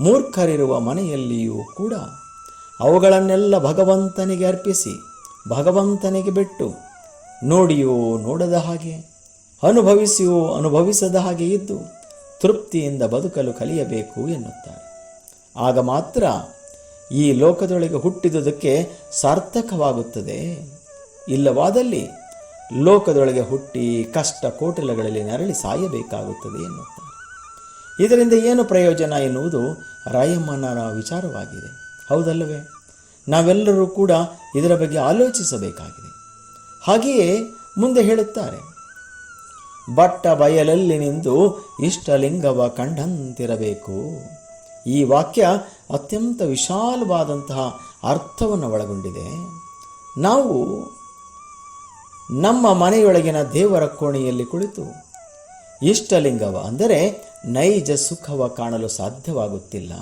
ಮೂರ್ಖರಿರುವ ಮನೆಯಲ್ಲಿಯೂ ಕೂಡ ಅವುಗಳನ್ನೆಲ್ಲ ಭಗವಂತನಿಗೆ ಅರ್ಪಿಸಿ, ಭಗವಂತನಿಗೆ ಬಿಟ್ಟು ನೋಡಿಯೋ ನೋಡದ ಹಾಗೆ, ಅನುಭವಿಸಿಯೋ ಅನುಭವಿಸದ ಹಾಗೆ ಇದ್ದು ತೃಪ್ತಿಯಿಂದ ಬದುಕಲು ಕಲಿಯಬೇಕು ಎನ್ನುತ್ತಾರೆ. ಆಗ ಮಾತ್ರ ಈ ಲೋಕದೊಳಗೆ ಹುಟ್ಟಿದುದಕ್ಕೆ ಸಾರ್ಥಕವಾಗುತ್ತದೆ. ಇಲ್ಲವಾದಲ್ಲಿ ಲೋಕದೊಳಗೆ ಹುಟ್ಟಿ ಕಷ್ಟ ಕೋಟಲಗಳಲ್ಲಿ ನರಳಿ ಸಾಯಬೇಕಾಗುತ್ತದೆ ಎನ್ನುತ್ತಾರೆ. ಇದರಿಂದ ಏನು ಪ್ರಯೋಜನ ಎನ್ನುವುದು ರಾಯಮ್ಮನರ ವಿಚಾರವಾಗಿದೆ. ಹೌದಲ್ಲವೇ? ನಾವೆಲ್ಲರೂ ಕೂಡ ಇದರ ಬಗ್ಗೆ ಆಲೋಚಿಸಬೇಕಾಗಿದೆ. ಹಾಗೆಯೇ ಮುಂದೆ ಹೇಳುತ್ತಾರೆ. ಬಟ್ಟ ಬಯಲಲ್ಲಿ ನಿಂದು ಇಷ್ಟಲಿಂಗವ ಕಂಡಂತಿರಬೇಕು. ಈ ವಾಕ್ಯ ಅತ್ಯಂತ ವಿಶಾಲವಾದಂತಹ ಅರ್ಥವನ್ನು ಒಳಗೊಂಡಿದೆ. ನಾವು ನಮ್ಮ ಮನೆಯೊಳಗಿನ ದೇವರ ಕೋಣೆಯಲ್ಲಿ ಕುಳಿತು ಇಷ್ಟಲಿಂಗವ ಅಂದರೆ ನೈಜ ಸುಖವ ಕಾಣಲು ಸಾಧ್ಯವಾಗುತ್ತಿಲ್ಲ.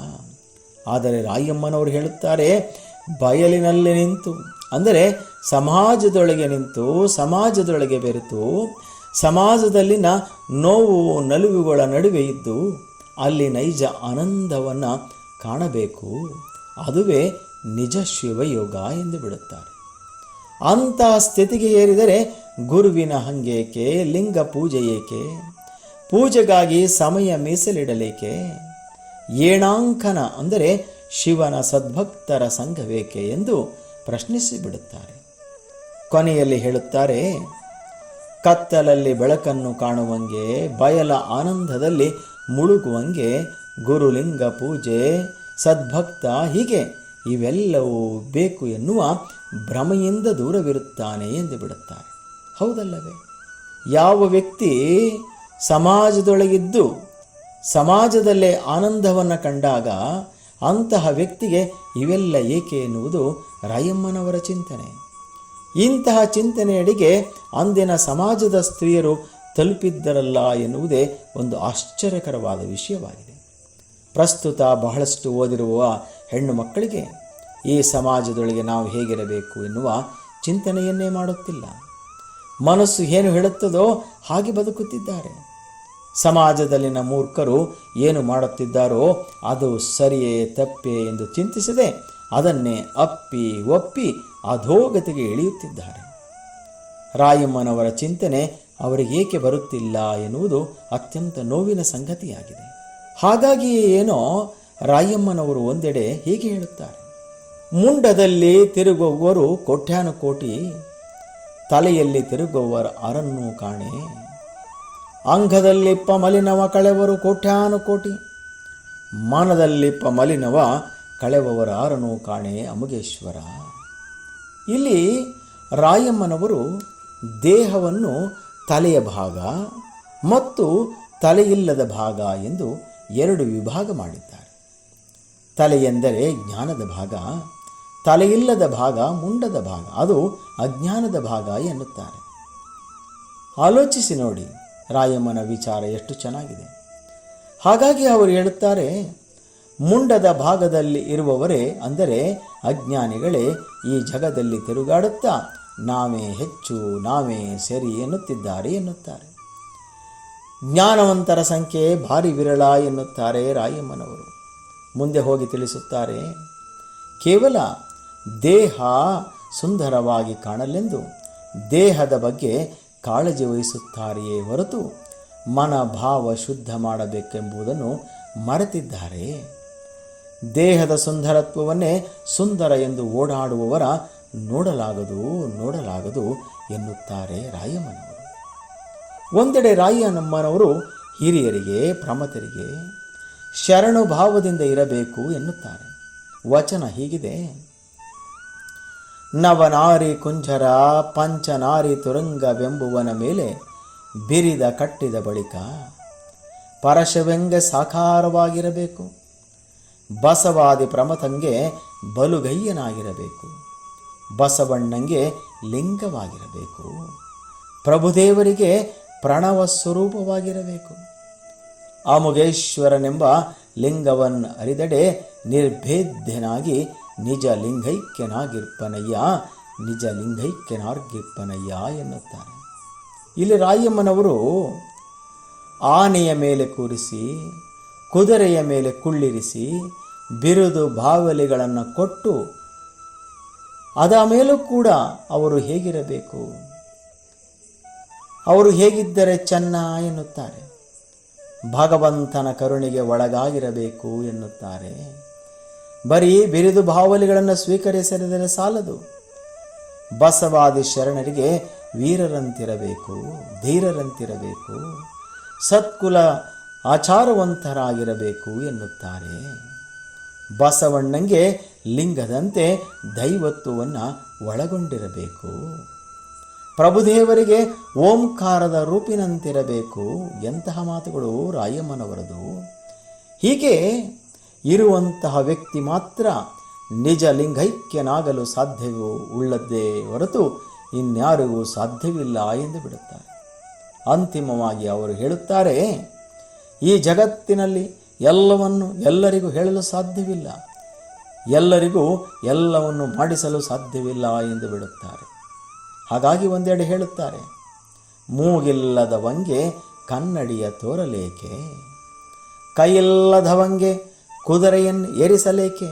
ಆದರೆ ರಾಯಮ್ಮನವರು ಹೇಳುತ್ತಾರೆ, ಬಯಲಿನಲ್ಲಿ ನಿಂತು, ಅಂದರೆ ಸಮಾಜದೊಳಗೆ ನಿಂತು, ಸಮಾಜದೊಳಗೆ ಬೆರೆತು, ಸಮಾಜದಲ್ಲಿನ ನೋವು ನಲುವುಗಳ ನಡುವೆ ಇದ್ದು, ಅಲ್ಲಿ ನೈಜ ಆನಂದವನ್ನು ಕಾಣಬೇಕು. ಅದುವೇ ನಿಜ ಶಿವಯೋಗ ಎಂದು ಬಿಡುತ್ತಾರೆ. ಅಂತಹ ಸ್ಥಿತಿಗೆ ಏರಿದರೆ ಗುರುವಿನ ಹಂಗೇಕೆ, ಲಿಂಗ ಪೂಜೆ ಏಕೆ? ಪೂಜೆಗಾಗಿ ಸಮಯ ಮೀಸಲಿಡಲೇಕೆ? ಏಣಾಂಕನ ಅಂದರೆ ಶಿವನ ಸದ್ಭಕ್ತರ ಸಂಘವೇಕೆ ಎಂದು ಪ್ರಶ್ನಿಸಿಬಿಡುತ್ತಾರೆ. ಕೊನೆಯಲ್ಲಿ ಹೇಳುತ್ತಾರೆ, ಕತ್ತಲಲ್ಲಿ ಬೆಳಕನ್ನು ಕಾಣುವಂಗೆ, ಬಯಲ ಆನಂದದಲ್ಲಿ ಮುಳುಗುವಂಗೆ, ಗುರುಲಿಂಗ ಪೂಜೆ, ಸದ್ಭಕ್ತ ಹೀಗೆ ಇವೆಲ್ಲವೂ ಬೇಕು ಎನ್ನುವ ಭ್ರಮೆಯಿಂದ ದೂರವಿರುತ್ತಾನೆ ಎಂದು ಬಿಡುತ್ತಾರೆ. ಹೌದಲ್ಲವೇ? ಯಾವ ವ್ಯಕ್ತಿ ಸಮಾಜದೊಳಗಿದ್ದು ಸಮಾಜದಲ್ಲೇ ಆನಂದವನ್ನು ಕಂಡಾಗ ಅಂತಹ ವ್ಯಕ್ತಿಗೆ ಇವೆಲ್ಲ ಏಕೆ ಎನ್ನುವುದು ರಾಯಮ್ಮನವರ ಚಿಂತನೆ. ಇಂತಹ ಚಿಂತನೆಯಡಿಗೆ ಅಂದಿನ ಸಮಾಜದ ಸ್ತ್ರೀಯರು ತಲುಪಿದ್ದರಲ್ಲ ಎನ್ನುವುದೇ ಒಂದು ಆಶ್ಚರ್ಯಕರವಾದ ವಿಷಯವಾಗಿದೆ. ಪ್ರಸ್ತುತ ಬಹಳಷ್ಟು ಓದಿರುವ ಹೆಣ್ಣು ಮಕ್ಕಳಿಗೆ ಈ ಸಮಾಜದೊಳಗೆ ನಾವು ಹೇಗಿರಬೇಕು ಎನ್ನುವ ಚಿಂತನೆಯನ್ನೇ ಮಾಡುತ್ತಿಲ್ಲ. ಮನಸ್ಸು ಏನು ಹೇಳುತ್ತದೋ ಹಾಗೆ ಬದುಕುತ್ತಿದ್ದಾರೆ. ಸಮಾಜದಲ್ಲಿನ ಮೂರ್ಖರು ಏನು ಮಾಡುತ್ತಿದ್ದಾರೋ ಅದು ಸರಿಯೇ ತಪ್ಪೇ ಎಂದು ಚಿಂತಿಸದೆ ಅದನ್ನೇ ಅಪ್ಪಿ ಒಪ್ಪಿ ಅಧೋಗತಿಗೆ ಇಳಿಯುತ್ತಿದ್ದಾರೆ. ರಾಯಮ್ಮನವರ ಚಿಂತನೆ ಅವರಿಗೆ ಏಕೆ ಬರುತ್ತಿಲ್ಲ ಎನ್ನುವುದು ಅತ್ಯಂತ ನೋವಿನ ಸಂಗತಿಯಾಗಿದೆ. ಹಾಗಾಗಿಯೇ ಏನೋ ರಾಯಮ್ಮನವರು ಒಂದೆಡೆ ಹೀಗೆ ಹೇಳುತ್ತಾರೆ. ಮುಂಡದಲ್ಲಿ ತಿರುಗುವವರು ಕೋಟ್ಯಾನುಕೋಟಿ, ತಲೆಯಲ್ಲಿ ತಿರುಗುವವರ ಅರನ್ನು ಕಾಣೆ ಅಂಗದಲ್ಲಿಪ್ಪ ಮಲಿನವ ಕಳೆವರು ಕೋಟ್ಯಾನುಕೋಟಿ. ಮಾನದಲ್ಲಿಪ್ಪ ಮಲಿನವ ಕಳೆವವರ ಆರನು ಕಾಣೆ ಅಮುಗೇಶ್ವರ. ಇಲ್ಲಿ ರಾಯಮ್ಮನವರು ದೇಹವನ್ನು ತಲೆಯ ಭಾಗ ಮತ್ತು ತಲೆಯಿಲ್ಲದ ಭಾಗ ಎಂದು ಎರಡು ವಿಭಾಗ ಮಾಡಿದ್ದಾರೆ. ತಲೆ ಎಂದರೆ ಜ್ಞಾನದ ಭಾಗ, ತಲೆಯಿಲ್ಲದ ಭಾಗ ಮುಂಡದ ಭಾಗ, ಅದು ಅಜ್ಞಾನದ ಭಾಗ ಎನ್ನುತ್ತಾರೆ. ಆಲೋಚಿಸಿ ನೋಡಿ. ರಾಯಮ್ಮನ ವಿಚಾರ ಎಷ್ಟು ಚೆನ್ನಾಗಿದೆ. ಹಾಗಾಗಿ ಅವರು ಹೇಳುತ್ತಾರೆ, ಮುಂಡದ ಭಾಗದಲ್ಲಿ ಇರುವವರೇ ಅಂದರೆ ಅಜ್ಞಾನಿಗಳೇ, ಈ ಜಗದಲ್ಲಿ ತಿರುಗಾಡುತ್ತಾ ನಾವೇ ಹೆಚ್ಚು ನಾವೇ ಸರಿ ಎನ್ನುತ್ತಿದ್ದಾರೆ ಎನ್ನುತ್ತಾರೆ. ಜ್ಞಾನವಂತರ ಸಂಖ್ಯೆ ಭಾರಿ ವಿರಳ ಎನ್ನುತ್ತಾರೆ ರಾಯಮ್ಮನವರು. ಮುಂದೆ ಹೋಗಿ ತಿಳಿಸುತ್ತಾರೆ, ಕೇವಲ ದೇಹ ಸುಂದರವಾಗಿ ಕಾಣಲೆಂದು ದೇಹದ ಬಗ್ಗೆ ಕಾಳಜಿ ವಹಿಸುತ್ತಾರೆಯೇ ಹೊರತು ಮನ ಭಾವ ಶುದ್ಧ ಮಾಡಬೇಕೆಂಬುದನ್ನು ಮರೆತಿದ್ದಾರೆ. ದೇಹದ ಸುಂದರತ್ವವನ್ನೇ ಸುಂದರ ಎಂದು ಓಡಾಡುವವರ ನೋಡಲಾಗದು ನೋಡಲಾಗದು ಎನ್ನುತ್ತಾರೆ ರಾಯಮ್ಮನವರು. ಒಂದೆಡೆ ರಾಯನಮ್ಮನವರು ಹಿರಿಯರಿಗೆ, ಪ್ರಮತರಿಗೆ ಶರಣು ಭಾವದಿಂದ ಇರಬೇಕು ಎನ್ನುತ್ತಾರೆ. ವಚನ ಹೀಗಿದೆ. ನವನಾರಿ ಕುಂಜರ ಪಂಚನಾರಿ ತುರಂಗವೆಂಬುವನ ಮೇಲೆ ಬಿರಿದ ಕಟ್ಟಿದ ಬಳಿಕ ಪರಶವೆಂಗೆ ಸಾಕಾರವಾಗಿರಬೇಕು. ಬಸವಾದಿ ಪ್ರಮತಂಗೆ ಬಲುಗಯ್ಯನಾಗಿರಬೇಕು ಬಸವಣ್ಣಂಗೆ ಲಿಂಗವಾಗಿರಬೇಕು. ಪ್ರಭುದೇವರಿಗೆ ಪ್ರಣವ ಸ್ವರೂಪವಾಗಿರಬೇಕು. ಅಮುಗೇಶ್ವರನೆಂಬ ಲಿಂಗವನ್ನು ಅರಿದಡೆ ನಿರ್ಭೇದ್ಯನಾಗಿ ನಿಜ ಲಿಂಗೈಕ್ಯನಾಗಿರ್ಪನಯ್ಯ ನಿಜ ಲಿಂಗೈಕ್ಯನಾಗಿರ್ಪನಯ್ಯ ಎನ್ನುತ್ತಾರೆ. ಇಲ್ಲಿ ರಾಯಮ್ಮನವರು ಆನೆಯ ಮೇಲೆ ಕೂರಿಸಿ, ಕುದುರೆಯ ಮೇಲೆ ಕುಳ್ಳಿರಿಸಿ, ಬಿರುದು ಬಾವಲಿಗಳನ್ನು ಕೊಟ್ಟು, ಅದ ಮೇಲೂ ಕೂಡ ಅವರು ಹೇಗಿರಬೇಕು? ಅವರು ಹೇಗಿದ್ದರೆ ಚೆನ್ನ ಎನ್ನುತ್ತಾರೆ. ಭಗವಂತನ ಕರುಣೆಗೆ ಒಳಗಾಗಿರಬೇಕು ಎನ್ನುತ್ತಾರೆ. ಬರೀ ಬಿರಿದು ಬಾವಲಿಗಳನ್ನು ಸ್ವೀಕರಿಸಿದರೆ ಸಾಲದು. ಬಸವಾದಿ ಶರಣರಿಗೆ ವೀರರಂತಿರಬೇಕು, ಧೀರರಂತಿರಬೇಕು, ಸತ್ಕುಲ ಆಚಾರವಂತರಾಗಿರಬೇಕು ಎನ್ನುತ್ತಾರೆ. ಬಸವಣ್ಣಂಗೆ ಲಿಂಗದಂತೆ ದೈವತ್ವವನ್ನು ಒಳಗೊಂಡಿರಬೇಕು. ಪ್ರಭುದೇವರಿಗೆ ಓಂಕಾರದ ರೂಪಿನಂತಿರಬೇಕು ಎಂತಹ ಮಾತುಗಳು ರಾಯಮ್ಮನವರದು. ಹೀಗೆ ಇರುವಂತಹ ವ್ಯಕ್ತಿ ಮಾತ್ರ ನಿಜ ಲಿಂಗೈಕ್ಯನಾಗಲು ಸಾಧ್ಯವೂ ಉಳ್ಳದ್ದೇ ಹೊರತು ಇನ್ಯಾರಿಗೂ ಸಾಧ್ಯವಿಲ್ಲ ಎಂದು ಬಿಡುತ್ತಾರೆ. ಅಂತಿಮವಾಗಿ ಅವರು ಹೇಳುತ್ತಾರೆ, ಈ ಜಗತ್ತಿನಲ್ಲಿ ಎಲ್ಲವನ್ನು ಎಲ್ಲರಿಗೂ ಹೇಳಲು ಸಾಧ್ಯವಿಲ್ಲ. ಎಲ್ಲರಿಗೂ ಎಲ್ಲವನ್ನು ಮಾಡಿಸಲು ಸಾಧ್ಯವಿಲ್ಲ ಎಂದು ಬಿಡುತ್ತಾರೆ. ಹಾಗಾಗಿ ಒಂದೆಡೆ ಹೇಳುತ್ತಾರೆ ಮೂಗಿಲ್ಲದವಂಗೆ ಕನ್ನಡಿಯ ತೋರಲೇಕೆ? ಕೈಯಿಲ್ಲದವಂಗೆ ಕುದುರೆಯನ್ನು ಏರಿಸಲೇಕೆ?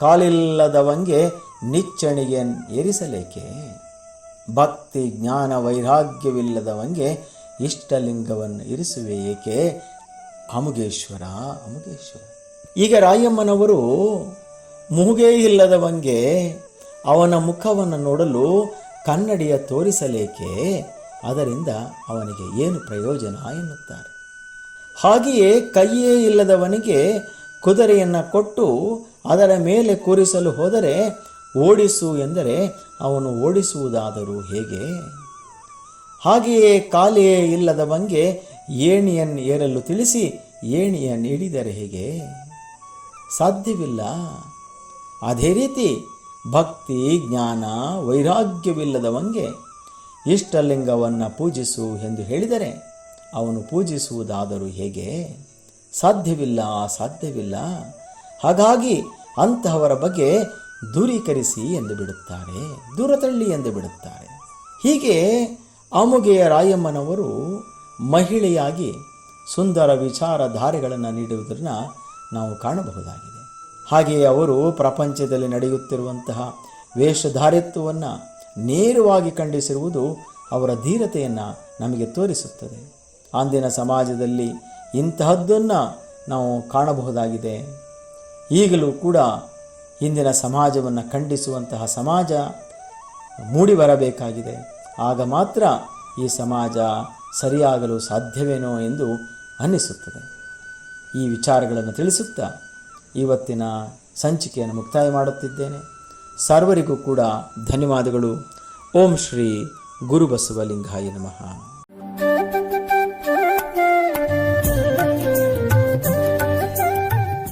ಕಾಲಿಲ್ಲದವಂಗೆ ನಿಚ್ಚಣಿಗೆಯನ್ನು ಏರಿಸಲೇಕೆ? ಭಕ್ತಿ, ಜ್ಞಾನ, ವೈರಾಗ್ಯವಿಲ್ಲದವಂಗೆ ಇಷ್ಟಲಿಂಗವನ್ನು ಇರಿಸುವೆ ಏಕೆ? ಅಮುಗೇಶ್ವರ ಅಮುಗೇಶ್ವರ. ಈಗ ರಾಯಮ್ಮನವರು ಮೂಗೇ ಇಲ್ಲದವಂಗೆ ಅವನ ಮುಖವನ್ನು ನೋಡಲು ಕನ್ನಡಿಯ ತೋರಿಸಲೇಕೆ? ಅದರಿಂದ ಅವನಿಗೆ ಏನು ಪ್ರಯೋಜನ ಎನ್ನುತ್ತಾರೆ. ಹಾಗೆಯೇ ಕೈಯೇ ಇಲ್ಲದವನಿಗೆ ಕುದುರೆಯನ್ನು ಕೊಟ್ಟು ಅದರ ಮೇಲೆ ಕೂರಿಸಲು ಹೋದರೆ ಓಡಿಸು ಎಂದರೆ ಅವನು ಓಡಿಸುವುದಾದರೂ ಹೇಗೆ? ಹಾಗೆಯೇ ಕಾಲೆಯೇ ಇಲ್ಲದವಂಗೆ ಏಣಿಯನ್ನು ಏರಲು ತಿಳಿಸಿ ಏಣಿಯನ್ನು ಹಿಡಿದರೆ ಹೇಗೆ? ಸಾಧ್ಯವಿಲ್ಲ. ಅದೇ ರೀತಿ ಭಕ್ತಿ, ಜ್ಞಾನ, ವೈರಾಗ್ಯವಿಲ್ಲದವಂಗೆ ಇಷ್ಟಲಿಂಗವನ್ನು ಪೂಜಿಸು ಎಂದು ಹೇಳಿದರೆ ಅವನು ಪೂಜಿಸುವುದಾದರೂ ಹೇಗೆ? ಸಾಧ್ಯವಿಲ್ಲ ಸಾಧ್ಯವಿಲ್ಲ ಹಾಗಾಗಿ ಅಂತಹವರ ಬಗ್ಗೆ ದೂರೀಕರಿಸಿ ಎಂದು ಬಿಡುತ್ತಾರೆ. ದೂರ ತಳ್ಳಿ ಎಂದು ಬಿಡುತ್ತಾರೆ. ಹೀಗೆ ಆಮುಗೆಯ ರಾಯಮ್ಮನವರು ಮಹಿಳೆಯಾಗಿ ಸುಂದರ ವಿಚಾರಧಾರೆಗಳನ್ನು ನೀಡುವುದನ್ನು ನಾವು ಕಾಣಬಹುದಾಗಿದೆ. ಹಾಗೆಯೇ ಅವರು ಪ್ರಪಂಚದಲ್ಲಿ ನಡೆಯುತ್ತಿರುವಂತಹ ವೇಷಧಾರಿತ್ವವನ್ನು ನೇರವಾಗಿ ಖಂಡಿಸಿರುವುದು ಅವರ ಧೀರತೆಯನ್ನು ನಮಗೆ ತೋರಿಸುತ್ತದೆ. ಅಂದಿನ ಸಮಾಜದಲ್ಲಿ ಇಂತಹದ್ದನ್ನು ನಾವು ಕಾಣಬಹುದಾಗಿದೆ. ಈಗಲೂ ಕೂಡ ಇಂದಿನ ಸಮಾಜವನ್ನು ಖಂಡಿಸುವಂತಹ ಸಮಾಜ ಮೂಡಿ ಬರಬೇಕಾಗಿದೆ ಆಗ ಮಾತ್ರ ಈ ಸಮಾಜ ಸರಿಯಾಗಲು ಸಾಧ್ಯವೇನೋ ಎಂದು ಅನ್ನಿಸುತ್ತದೆ. ಈ ವಿಚಾರಗಳನ್ನು ತಿಳಿಸುತ್ತಾ ಇವತ್ತಿನ ಸಂಚಿಕೆಯನ್ನು ಮುಕ್ತಾಯ ಮಾಡುತ್ತಿದ್ದೇನೆ. ಸರ್ವರಿಗೂ ಕೂಡ ಧನ್ಯವಾದಗಳು. ಓಂ ಶ್ರೀ ಗುರುಬಸವಲಿಂಗಾಯ ನಮಃ.